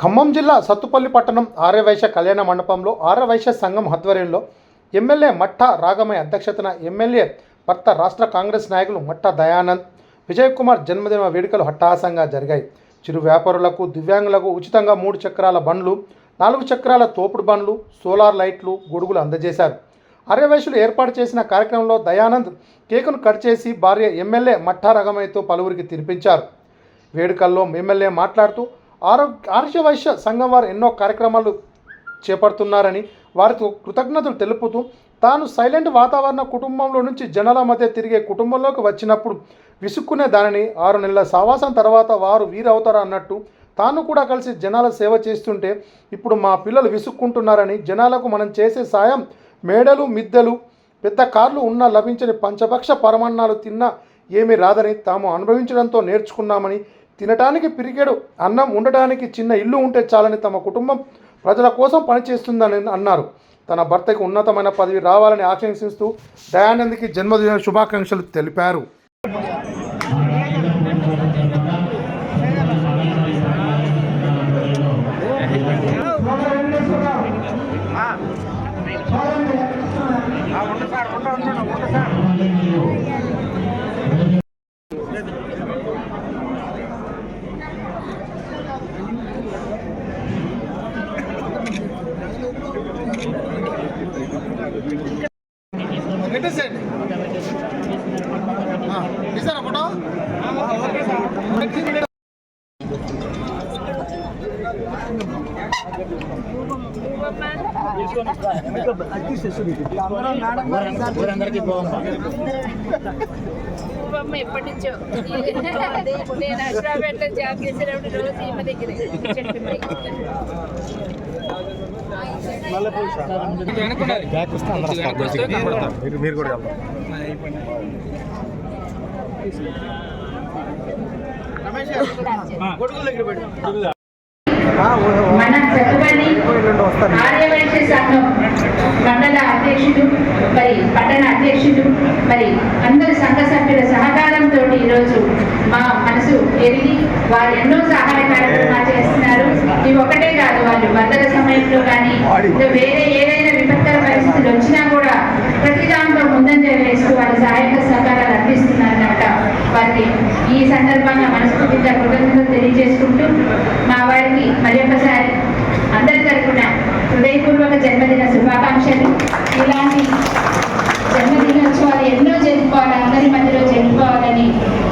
ఖమ్మం జిల్లా సత్తుపల్లి పట్టణం ఆర్యవైశ్య కళ్యాణ మండపంలో ఆర్యవైశ్య సంఘం ఆధ్వర్యంలో ఎమ్మెల్యే మట్ట రాగమయ్య అధ్యక్షతన ఎమ్మెల్యే భర్త రాష్ట్ర కాంగ్రెస్ నాయకులు మట్ట దయానంద్ విజయ్ కుమార్ జన్మదిన వేడుకలు హట్టాసంగా జరిగాయి. చిరు వ్యాపారులకు దివ్యాంగులకు ఉచితంగా మూడు చక్రాల బండ్లు నాలుగు చక్రాల తోపుడు బండ్లు సోలార్ లైట్లు గొడుగులు అందజేశారు. ఆర్యవైశ్యులు ఏర్పాటు చేసిన కార్యక్రమంలో దయానంద్ కేకును కట్ చేసి భార్య ఎమ్మెల్యే మట్టా రగమయ్యతో పలువురికి తినిపించారు. వేడుకల్లో ఎమ్మెల్యే మాట్లాడుతూ ఆరోగ్య ఆర్యవైశ్య సంఘం వారు ఎన్నో కార్యక్రమాలు చేపడుతున్నారని వారికి కృతజ్ఞతలు తెలుపుతూ తాను సైలెంట్ వాతావరణ కుటుంబంలో నుంచి జనాల మధ్య తిరిగే కుటుంబంలోకి వచ్చినప్పుడు విసుక్కునే దానిని ఆరు నెలల సావాసం తర్వాత వారు వీరవుతారు అన్నట్టు తాను కూడా కలిసి జనాల సేవ చేస్తుంటే ఇప్పుడు మా పిల్లలు విసుక్కుంటున్నారని జనాలకు మనం చేసే సాయం మేడలు మిద్దెలు పెద్ద కార్లు ఉన్న లభించని పంచభక్ష పరమాన్నాలు తిన్నా ఏమీ రాదని తాము అనుభవించడంతో నేర్చుకున్నామని తినటానికి పిరికెడు అన్నం ఉండటానికి చిన్న ఇల్లు ఉంటే చాలని తమ కుటుంబం ప్రజల కోసం పనిచేస్తుందని అన్నారు. తన భర్తకి ఉన్నతమైన పదవి రావాలని ఆకాంక్షిస్తూ దయానంద్కి జన్మదిన శుభాకాంక్షలు తెలిపారు. పెట్టేసేయండి. ఇస్తారా ఫోటో? అందరం మేడం అందరికీ బాగుంది అమ్మ ఎప్పటి నుంచో. నేను జాబ్ చేసేటప్పుడు రోజు ఈమె దగ్గరే. మన సత్తుపల్లి ఆర్యవైశ్య సంఘం మండల అధ్యక్షుడు మరి పట్టణ అధ్యక్షుడు మరి అందరు సంఘ సభ్యుల సహకారంతో ఈరోజు మా మనసు ఎరిగి వారు ఎన్నో సహాయ కార్యక్రమాలు చేస్తున్నారు. ఇవి ఒకటే కాదు వాళ్ళు భద్రత సమయంలో కానీ వేరే ఏదైనా విపత్కర పరిస్థితులు వచ్చినా కూడా ప్రతి దాంట్లో ముందంజ వేస్తూ వారి సహాయక సహకారాలు అందిస్తున్నారన్నమాట. వారికి ఈ సందర్భంగా మనస్ఫూర్తిగా కృతజ్ఞతలు తెలియజేసుకుంటూ మా వారికి మరి ఒకసారి అందరి తరఫున హృదయపూర్వక జన్మదిన శుభాకాంక్షలు. ఇలాంటి జన్మదినోత్సవాలు ఎన్నో జరుపుకోవాలి అందరి మధ్యలో జరుపుకోవాలని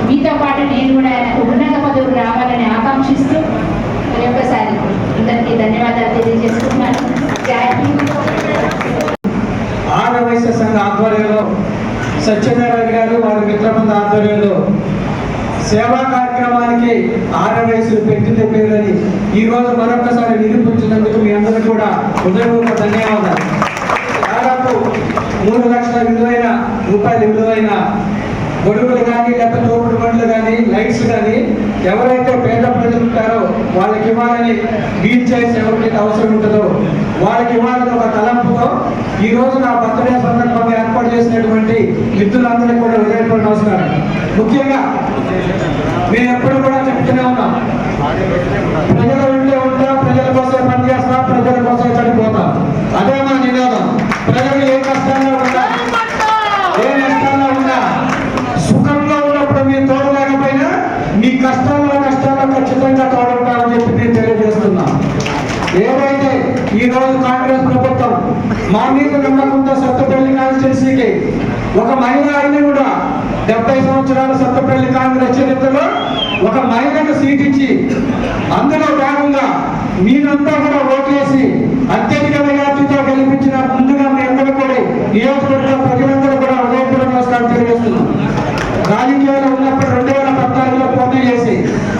మీతో పాటు నేను కూడా ఆయనకు ఉన్నత పదవులు రావాలని ఆకాంక్షిస్తూ మరొకసారి ఒకసారి అందరికీ ధన్యవాదాలు తెలియజేసుకున్నాను జై సంఘ ఆధ్వర్యంలో సత్యనారాయణ గారు వారి మిత్రమంద ఆధ్వర్యంలో సేవా కార్యక్రమానికి ఆర్యవైశ్యులు పెట్టిన పేరని ఈ రోజు మరొకసారి నిరూపించినందుకు మీ అందరూ కూడా హృదయపూర్వక ధన్యవాదాలు. దాదాపు మూడు లక్షల విలువైన రూపాయల విలువైన గొడుగులు కానీ లేకపోతే తోపుడు బండ్లు కానీ లైట్స్ కానీ ఎవరైతే పేద ప్రజలు ఉంటారో వాళ్ళకి ఇవ్వాలని బీచ్ చేసి ఎవరికైతే అవసరం ఉంటుందో వాళ్ళకి ఇవ్వాలని ఒక తలంపుతో ఈ రోజు నా బర్త్డే సందర్భంగా ఏర్పాటు చేసినటువంటి మిత్రులందరికీ కూడా హృదయపూర్వక నమస్కారం ముఖ్యంగా మేము ఎప్పుడు కూడా చెప్తూనే ఉన్నాం ప్రజల ఉంటే ఉంటా ప్రజల కోసం పనిచేస్తాం ప్రజల కోసం చనిపోతాం. అదే మా నినాదం. ప్రజలు ఏ కష్టంలో ఉన్నా ఏ నష్టాల్లో ఉన్నా సుఖంలో ఉన్నప్పుడు మీ తోడు లేకపోయినా మీ కష్టాల్లో నష్టాల్లో ఖచ్చితంగా తోడుంటామని చెప్పి నేను తెలియజేస్తున్నా. ఏదో ఈరోజు కాంగ్రెస్ ప్రభుత్వం మా మీద నమ్మకంతో సత్తపల్లి కాన్స్టిట్యున్సీకి ఒక మహిళ అయినా కూడా డెబ్బై సంవత్సరాల సత్తపల్లి కాంగ్రెస్ చరిత్రలో ఒక మహిళకు సీట్ ఇచ్చి అందులో భాగంగా మీరంతా కూడా ఓట్లేసి అత్యధిక మెజార్టీతో గెలిపించిన ముందుగా మీ అందరూ కూడా నియోజకవర్గ ప్రజలందరూ కూడా హృదయపూర్వక నమస్కారం తెలియజేస్తున్నాం. రాజకీయాల్లో ఉన్నప్పుడు రెండు వేల పద్నాలుగులో పోటీ చేసి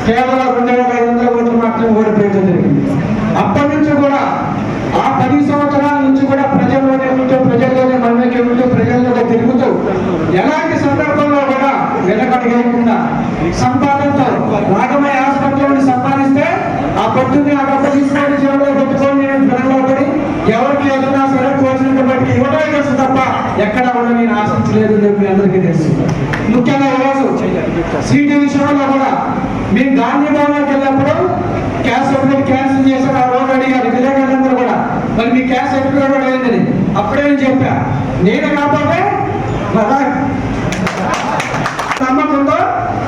కేవలం రెండు వేల ఐదు వందల ఓట్లు మాత్రమే ఓడిపోయడం జరిగింది. అప్పటి నుంచి కూడా పది సంవత్సరాల నుంచి కూడా ప్రజల్లోనే ఉంటూ ప్రజల్లోనే మనకి ఉంటూ ప్రజల్లోనే తిరుగుతూ ఎలాంటి సందర్భంలో కూడా వెనకడగకుండా సంపాదనతో రాగమయ్య హాస్పిటల్ సంపాదిస్తే ఆ పొద్దున్నే ఆ డబ్బు తీసుకొని జేబులో పెట్టుకొని నేను ధరలో పడి ఎవరికి ఏదైనా సరే కోచినంత బట్టి ఇవ్వడమే తెలుసు తప్ప ఎక్కడ కూడా నేను ఆశించలేదు అని మీ అందరికీ తెలుసు. ముఖ్యంగా ఈరోజు సీటు విషయంలో కూడా మేము గాంధీ భవన్కి వెళ్ళినప్పుడు క్యాష్ క్యాష్ నేను కాకపోతే నమ్మకంతో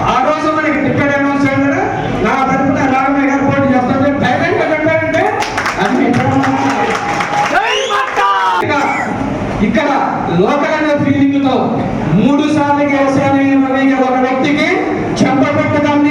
ఆ రోజు మనకి టికెట్ అనౌన్స్ చేయలేదు. నా తరపున రామయ్య గారు పోటీ చేస్తుంటే ధైర్యంగా చెప్పారంటే అది ఇక్కడ లోకల్ అనే ఫీలింగ్తో మూడు సార్లు గెలిచిన ఒక వ్యక్తికి చెంపపెట్టడం నేను